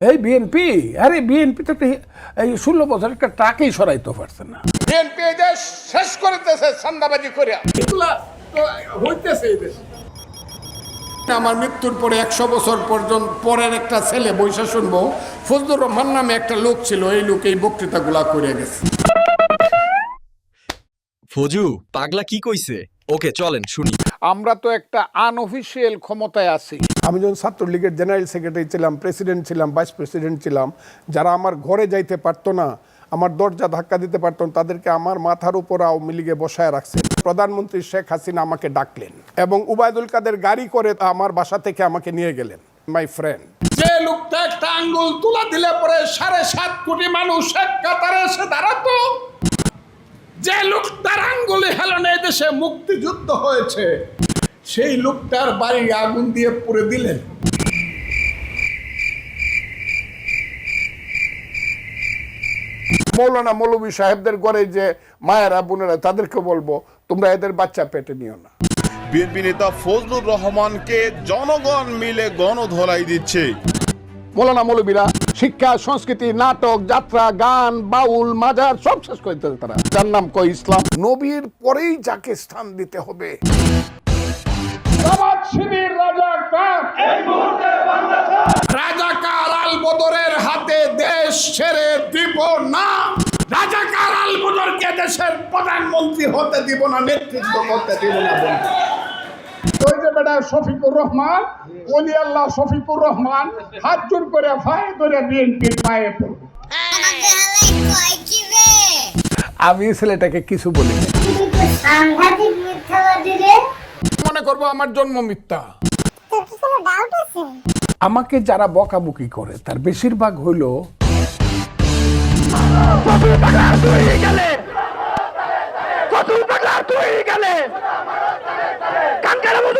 এই বিএনপি আরে বিএনপি তো একটা- এই ষোলো বছর একটা টাকেই সরাইতে পারছে না। বিএনপি এই দেশ শেষ করিতেছে চান্দাবাজি করিয়া। এগুলা হইতেছে এই দেশে। আমার মৃত্যুর পরে একশো বছর পর্যন্ত পরের একটা ছেলে বৈশা শুনব ফজলুর রহমান নামে একটা লোক ছিল এই লোক এই বক্তৃতাগুলা করে গেছে। ফজু পাগলা কি কইছে? ওকে চলেন শুনি। আমরা তো একটা আনঅফিসিয়াল ক্ষমতায় আছি। আমি যখন ছাত্রলীগের জেনারেল সেক্রেটারি ছিলাম প্রেসিডেন্ট ছিলাম ভাইস প্রেসিডেন্ট ছিলাম যারা আমার ঘরে যাইতে পারতো না আমার দরজা ধাক্কা দিতে পারতো না, তাদেরকে আমার মাথার উপর আওয়ামী লীগে বসায় রাখছে। প্রধানমন্ত্রী শেখ হাসিনা আমাকে ডাকলেন এবং উবায়দুল কাদের গাড়ি করে আমার বাসা থেকে আমাকে নিয়ে গেলেন মাই ফ্রেন্ড যে লোকটা একটা আঙ্গুল তুলা দিলে পরে সাড়ে সাত কোটি মানুষ এক কাতারে এসে দাঁড়াতো যে লোকটার আঙ্গুলে হেলনে দেশে মুক্তিযুদ্ধ হয়েছে। সেই লোকটার বাড়ি আগুন দিয়ে পুড়ে দিলেন। মৌলানা মৌলভী সাহেবদের ঘরে যে মায়েরা বোনেরা তাদেরকে বলব তোমরা এদের বাচ্চা পেটে নিও না। বিএনপি নেতা ফজলুর রহমানকে জনগণ মিলে গণধোলাই দিচ্ছে। মৌলানা মৌলবীরা শিক্ষা সংস্কৃতি নাটক যাত্রা গান বাউল মাজার সব শেষ করে দিতে তারা। যার নাম কয় ইসলাম। নবীর পরেই যাকে স্থান দিতে হবে। রাজাকার রাজাকার আল বদরের হাতে দেশ ছেড়ে দিব না? রাজাকার আল বদরকে দেশের প্রধানমন্ত্রী হতে দিব না নেতৃত্ব করতে দিব না। ওই যে বেটা শফিকুর রহমান ওলি আল্লাহ শফিকুর রহমান হাত জোর করে ফায়ে ধরে বিএনপির পায়ে পড়বে আমি ছেলেটাকে কিছু বলি মনে করব আমার জন্ম মিথ্যা তোর কি কোনো ডাউট আছে আমাকে যারা বকাবকি করে তার বেশিরভাগ হইল